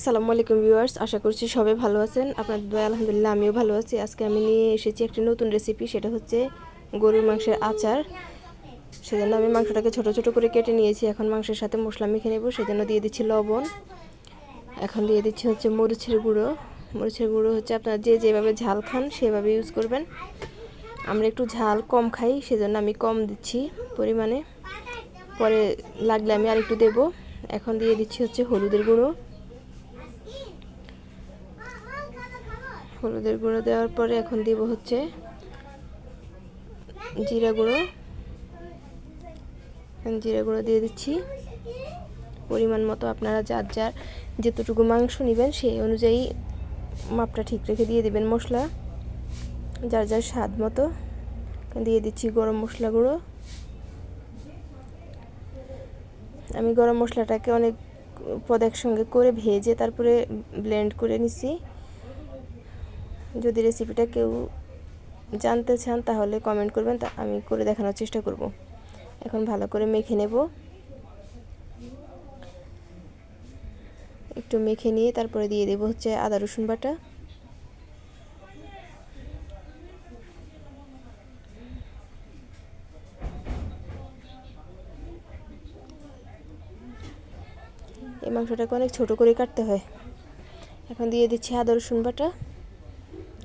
আসসালামু আলাইকুম ভিউয়ার্স, আশা করছি সবাই ভালো আছেন। আপনাদের দয়া আলহামদুলিল্লাহ আমিও ভালো আছি। আজকে আমি নিয়ে এসেছি একটি নতুন রেসিপি সেটা হচ্ছে গরুর মাংসের আচার। সেজন্য আমি মাংসটাকে ছোট ছোট করে কেটে নিয়েছি। এখন মাংসের সাথে মশলা মেখে নেব, সেজন্য দিয়ে দিচ্ছি লবণ। এখন দিয়ে দিচ্ছি হচ্ছে মরিচের গুঁড়ো। মরিচের গুঁড়ো হচ্ছে আপনারা যে যেভাবে ঝাল খান, সেভাবে ইউজ করবেন। আমরা একটু ঝাল কম খাই, সেজন্য আমি কম দিচ্ছি পরিমাণে। পরে লাগলে আমি আর একটু দেব। এখন দিয়ে দিচ্ছি হচ্ছে হলুদের গুঁড়ো। হলুদের গুঁড়ো দেওয়ার পরে এখন দিব হচ্ছে জিরা গুঁড়ো। জিরা গুঁড়ো দিয়ে দিচ্ছি। পরিমাণ মতো আপনারা যার যার যতটুকু মাংস নেবেন সেই অনুযায়ী মাপটা ঠিক রেখে দিয়ে দেবেন মশলা। যার যার স্বাদ মতো। দিয়ে দিচ্ছি গরম মশলা গুঁড়ো। আমি গরম মশলাটাকে অনেক পদ একসঙ্গে করে ভেজে তারপরে ব্লেন্ড করে নিছি। যদি রেসিপিটা কেউ জানতে চান, তাহলে কমেন্ট করবেন। তা আমি করে দেখানোর চেষ্টা করব। এখন ভালো করে মেখে নেব। একটু মেখে নিয়ে তারপরে দিয়ে দেব হচ্ছে আদা, রসুন বাটা। এই মাংসটাকে অনেক ছোট করে কাটতে হয়। এখন দিয়ে দিচ্ছি আদা, রসুন বাটা।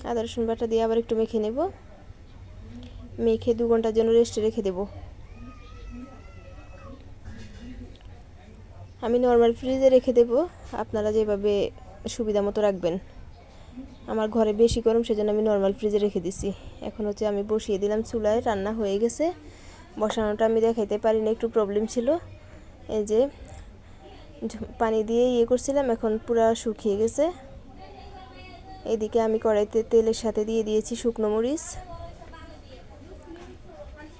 আদা রসুন বাটা দিয়ে আবার একটু মেখে নেব। মেখে দু ঘণ্টার জন্য রেস্টে রেখে দেব। আমি নর্মাল ফ্রিজে রেখে দেব। আপনারা যেভাবে সুবিধা মতো রাখবেন। আমার ঘরে বেশি গরম, সেজন্য আমি নর্মাল ফ্রিজে রেখে দিছি। এখন হচ্ছে আমি বসিয়ে দিলাম, চুলায় রান্না হয়ে গেছে। বসানোটা আমি দেখাইতে পারি না একটু প্রবলেম ছিল। এই যে পানি দিয়ে ইয়ে করছিলাম, এখন পুরা শুকিয়ে গেছে। এদিকে আমি কড়াইতে তেলের সাথে দিয়ে দিয়েছি শুকনো মরিচ।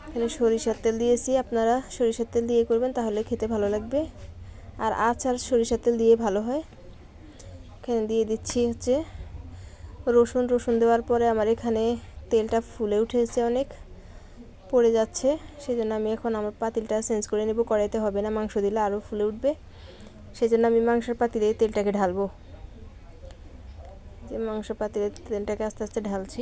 এখানে সরিষার তেল দিয়েছি, আপনারা সরিষার তেল দিয়ে করবেন, তাহলে খেতে ভালো লাগবে। আর আচার সরিষার তেল দিয়ে ভালো হয়। এখানে দিয়ে দিচ্ছি হচ্ছে রসুন। রসুন দেওয়ার পরে আমার এখানে তেলটা ফুলে উঠেছে অনেক, পড়ে যাচ্ছে। সেই জন্য আমি এখন আমার পাতিলটা চেঞ্জ করে নেব। কড়াইতে হবে না, মাংস দিলে আরও ফুলে উঠবে। সেই জন্য আমি মাংসের পাতিলে তেলটাকে ঢালবো। যে মাংস পাতিলে তেলটাকে আস্তে আস্তে ঢালছি।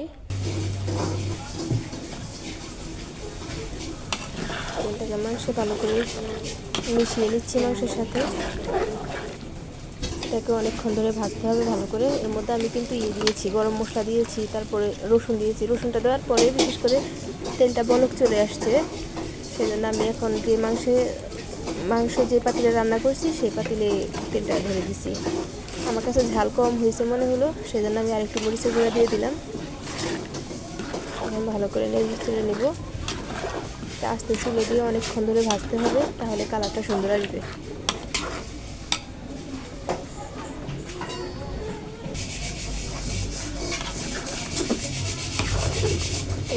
তেলটাকে মাংস ভালো করে মিশিয়ে নিচ্ছি মাংসের সাথে। এটাকে অনেকক্ষণ ধরে ভাজতে হবে ভালো করে। এর মধ্যে আমি কিন্তু ইয়ে দিয়েছি, গরম মশলা দিয়েছি, তারপরে রসুন দিয়েছি। রসুনটা দেওয়ার পরে বিশেষ করে তেলটা বলক চলে আসছে। সেজন্য আমি এখন যে মাংসে, মাংস যে পাতিলে রান্না করছি, সেই পাতিলে তেলটা ধরে দিছি। আমার কাছে ঝাল কম হয়েছে মনে হলো সেই জন্য আমি আরেকটু মরিচের গুঁড়া দিয়ে দিলাম। এখন ভালো করে নেড়ে নেব। আস্তে চুলে দিয়ে অনেকক্ষণ ধরে ভাজতে হবে, তাহলে কালারটা সুন্দর আসবে।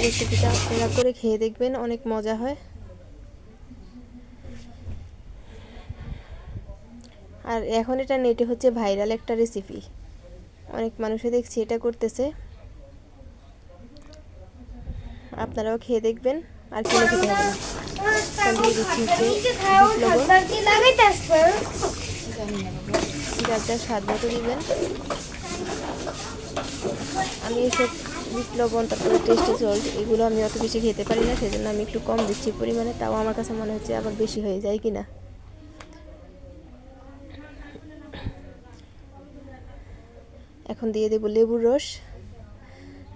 রেসিপিটা আপনারা করে খেয়ে দেখবেন, অনেক মজা হয়। আর এখন এটা নেটে হচ্ছে ভাইরাল একটা রেসিপি অনেক মানুষে দেখছি এটা করতেছে। আপনারাও খেয়ে দেখবেন আর কিনে খেতে হবে না। দিয়ে দিচ্ছি হচ্ছে যার যার স্বাদ মতো দিবেন আমি এসব বিট লবণ তারপরে টেস্টি সল্ট এগুলো আমি অত বেশি খেতে পারি না সেজন্য আমি একটু কম দিচ্ছি পরিমাণে তাও আমার কাছে মনে হচ্ছে আবার বেশি হয়ে যায় কি না এখন দিয়ে দেব লেবুর রস।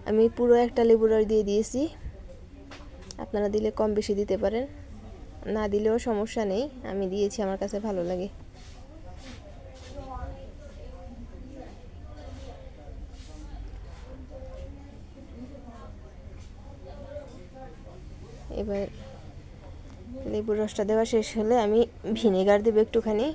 আমি পুরো একটা লেবুর রস দিয়ে দিয়েছি। আপনারা দিলে কম বেশি দিতে পারেন। না দিলেও সমস্যা নেই, আমি দিয়েছি, আমার কাছে ভালো লাগে। এবার লেবুর রসটা দেওয়া শেষ হলে আমি ভিনেগার দেবো একটুখানি।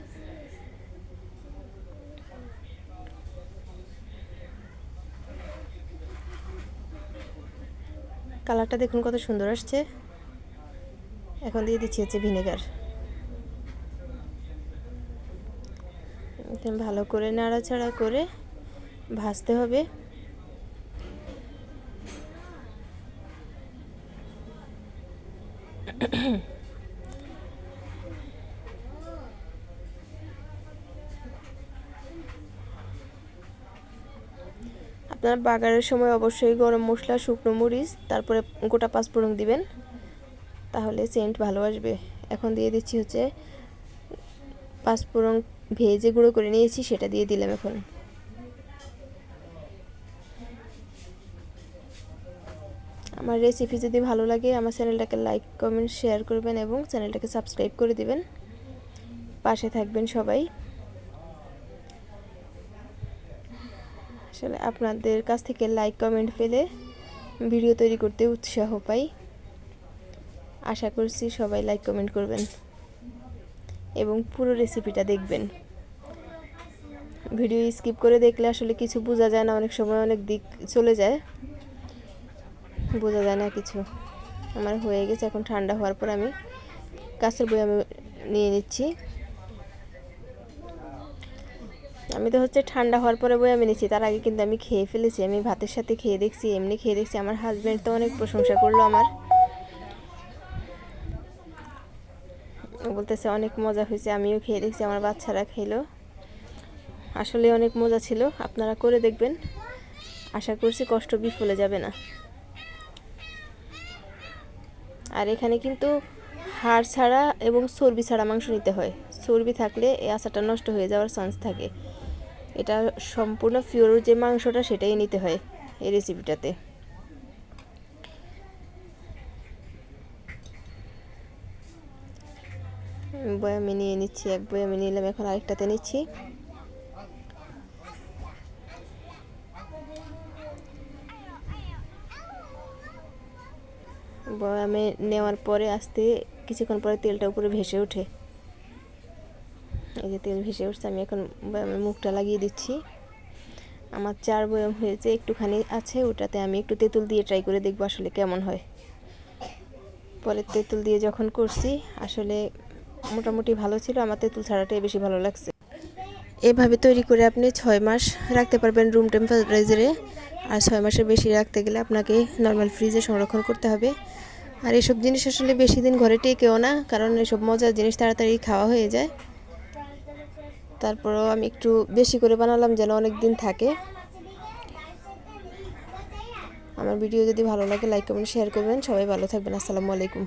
কালারটা দেখুন কত সুন্দর আসছে। এখন দিয়ে দিচ্ছি হচ্ছে ভিনেগার। ভালো করে নাড়াচাড়া করে ভাজতে হবে। আপনার বাগারের সময় অবশ্যই গরম মশলা, শুকনো মরিচ, তারপরে গোটা পাঁচফোড়ন দিবেন। তাহলে সেন্ট ভালো আসবে। এখন দিয়ে দিচ্ছি হচ্ছে পাঁচফোড়ন ভেজে গুঁড়ো করে নিয়েছি, সেটা দিয়ে দিলাম এখন। আমার রেসিপি যদি ভালো লাগে, আমার চ্যানেলটাকে লাইক কমেন্ট শেয়ার করবেন এবং চ্যানেলটাকে সাবস্ক্রাইব করে দিবেন। পাশে থাকবেন সবাই। আসলে আপনাদের কাছ থেকে লাইক কমেন্ট পেলে ভিডিও তৈরি করতে উৎসাহ পাই। আশা করছি সবাই লাইক কমেন্ট করবেন এবং পুরো রেসিপিটা দেখবেন। ভিডিও স্কিপ করে দেখলে আসলে কিছু বোঝা যায় না, অনেক সময় অনেক দিক চলে যায়। বোঝা যায় না কিছু। আমার হয়ে গেছে, এখন ঠান্ডা হওয়ার পর আমি কাছের বই আমি নিয়ে নিচ্ছি। আমি তো হচ্ছে ঠান্ডা হওয়ার পরে বই আমি নিচ্ছি তার আগে কিন্তু আমি খেয়ে ফেলেছি, আমি ভাতের সাথে খেয়ে দেখছি, এমনি খেয়ে দেখছি, আমার হাজব্যান্ড তো অনেক প্রশংসা করল আমার। বলতেছে, অনেক মজা হয়েছে, আমিও খেয়ে দেখছি, আমার বাচ্চারা খেলো। আসলে অনেক মজা ছিল, আপনারা করে দেখবেন। আশা করছি কষ্ট বিফলে যাবে না। আর এখানে কিন্তু হাড় ছাড়া এবং চর্বি ছাড়া মাংস নিতে হয়। চর্বি থাকলে এই আচারটা নষ্ট হয়ে যাওয়ার চান্স থাকে। এটা সম্পূর্ণ পিওর যে মাংসটা সেটাই নিতে হয় এই রেসিপিটাতে বয়ামে নিয়ে নিচ্ছি, এক বয়ামে নিলাম, এখন আরেকটাতে নিচ্ছি। বয়ামে নেওয়ার পরে আস্তে, কিছুক্ষণ পরে তেলটা উপরে ভেসে ওঠে। এই যে তেল ভেসে উঠছে, আমি এখন মুখটা লাগিয়ে দিচ্ছি। আমার চার বয়াম হয়েছে, একটুখানি আছে ওটাতে আমি একটু তেঁতুল দিয়ে ট্রাই করে দেখব আসলে কেমন হয়। পরে তেঁতুল দিয়ে যখন করছি, আসলে মোটামুটি ভালো ছিল, আমার তেঁতুল ছাড়াটাই বেশি ভালো লাগছে। এভাবে তৈরি করে আপনি ছয় মাস রাখতে পারবেন রুম টেম্পারেচারে আর ছয় মাসের বেশি রাখতে গেলে আপনাকে নর্মাল ফ্রিজে সংরক্ষণ করতে হবে। আর এসব জিনিস আসলে বেশি দিন ঘরে টেকেও না, কারণ এসব মজার জিনিস তাড়াতাড়ি খাওয়া হয়ে যায়। তারপরও আমি একটু বেশি করে বানালাম যেন অনেক দিন থাকে। আমার ভিডিও যদি ভালো লাগে লাইক কমেন্ট শেয়ার করবেন। সবাই ভালো থাকবেন। আসসালামু আলাইকুম।